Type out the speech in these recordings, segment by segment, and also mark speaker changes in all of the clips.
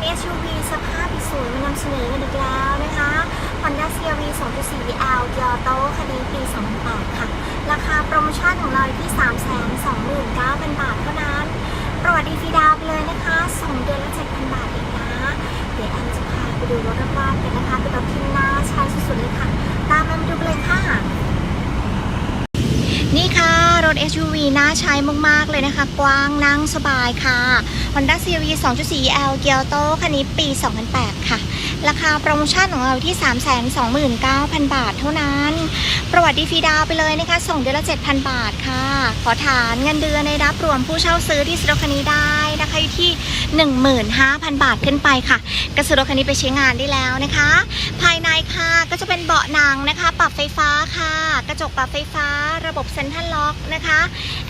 Speaker 1: ถ SUV สภาพสวยมานำเสนอกันอีกแล้วนะคะ Honda CRV 2.4L ยอโต้คันนี้ปี 2008 ค่ะ ราคาโปรโมชั่นของเราที่ 329,000 บาทเท่านั้น ประวัติดีฟีดาวไปเลยนะคะ 2 เดือนละ7,000 บาทเองนะ เดี๋ยวแอมจะพาไปดูรถรอบๆกันนะคะ เป็นรถที่น่าใช้สุดๆเลยค่ะ ตามแอมดูไปเลยค่ะ ถ SUV น่าใช้มาก ๆ เลยนะคะ กว้างนั่งสบายค่ะ Honda CRV 2.4L เกียวโตคันนี้ปี 2008 ค่ะ ราคาโปรโมชั่นของเราที่ 329,000 บาทเท่านั้น ประวัติดีฟีดาวไปเลยนะคะ ส่งเดือนละ 7,000 บาทค่ะ ขอฐานเงินเดือนในรับรวมผู้เช่าซื้อที่ซื้อรคันนี้ได้นะคะอยู่ที่ 15,000 บาทขึ้นไปค่ะก็ซื้อรถคันนี้ไปใช้งานได้แล้วนะคะ ภายในค่ะก็จะเป็นเบาะหนังนะคะ ปรับไฟฟ้าค่ะ กระจกปรับไฟฟ้า ระบบเซ็นทรัลล็อกนะคะ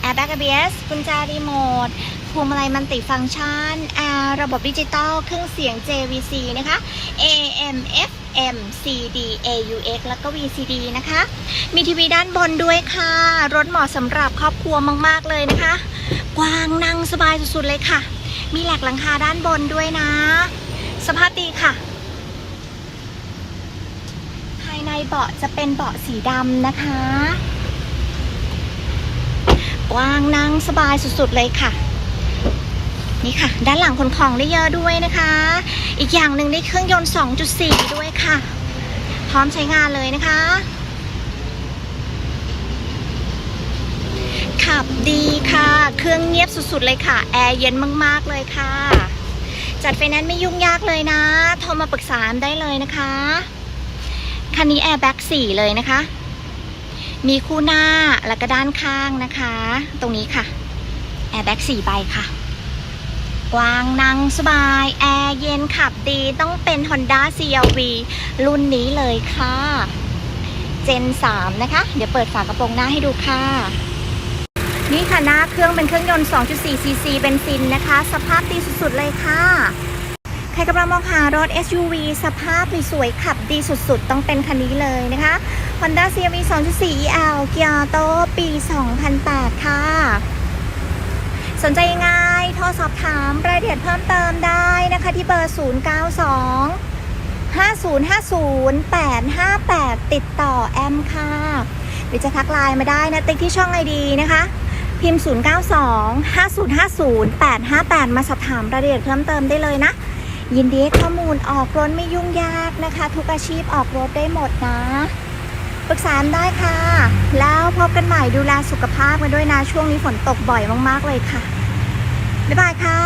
Speaker 1: แอร์แบ็ก ABS กุญแจรีโมท พวงมาลัยมันติฟังก์ชันแอร์ระบบดิจิตอลเครื่องเสียง JVC นะคะ AM FM CD AUX แล้วก็ VCD นะคะ มีทีวีด้านบนด้วยค่ะ รถเหมาะสำหรับครอบครัวมาก ๆ เลยนะคะ กว้างนั่งสบายสุด ๆ เลยค่ะ มีแหลกหลังคาด้านบนด้วยนะ สภาพดีค่ะ ภายในเบาะจะเป็นเบาะสีดำนะคะ กว้างนั่งสบายสุด ๆ เลยค่ะ นี่ค่ะ ด้านหลังขนของได้เยอะด้วยนะคะ อีกอย่างหนึ่งได้เครื่องยนต์ 2.4 ด้วยค่ะ พร้อมใช้งานเลยนะคะ ขับดีค่ะ เครื่องเงียบสุดๆเลยค่ะ แอร์เย็นมากๆเลยค่ะ จัดไฟแนนซ์ไม่ยุ่งยากเลยนะ โทรมาปรึกษาได้เลยนะคะ คันนี้แอร์แบ็กสี่เลยนะคะ มีคู่หน้าแล้วก็ด้านข้างนะคะ ตรงนี้ค่ะแอร์แบ็กสี่ใบค่ะ กว้างนั่งสบาย แอร์เย็นขับดีต้องเป็น Honda CRV รุ่นนี้เลยค่ะ Gen 3นะคะ เดี๋ยวเปิดฝากระโปรงหน้าให้ดูค่ะ นี่ค่ะหน้าเครื่องเป็นเครื่องยนต์ 2.4 cc เบนซินนะคะ สภาพดีสุดๆเลยค่ะ ใครกำลังมองหารถ SUV สภาพสวยๆขับดีสุดๆ ต้องเป็นคันนี้เลยนะคะ Honda CRV 2.4 EL เกียร์โตปี 2008 ค่ะ สนใจยังไง รสอบถามรายละเอียดเพิ่มเติมได้นะคะที่เบอร์ 092 5050 858 ติดต่อแอมค่ะ หรือจะทักไลน์มาได้นะติ๊กที่ช่องไอดีนะคะ พิมพ์ 092 5050 858 มาสอบถามรายละเอียดเพิ่มเติมได้เลยนะ ยินดีให้ข้อมูลออกรถไม่ยุ่งยากนะคะ ทุกอาชีพออกรถได้หมดนะปรึกษาได้ค่ะ แล้วพบกันใหม่ดูแลสุขภาพกันด้วยนะ ช่วงนี้ฝนตกบ่อยมาก ๆ เลยค่ะ บ๊ายบายค่ะ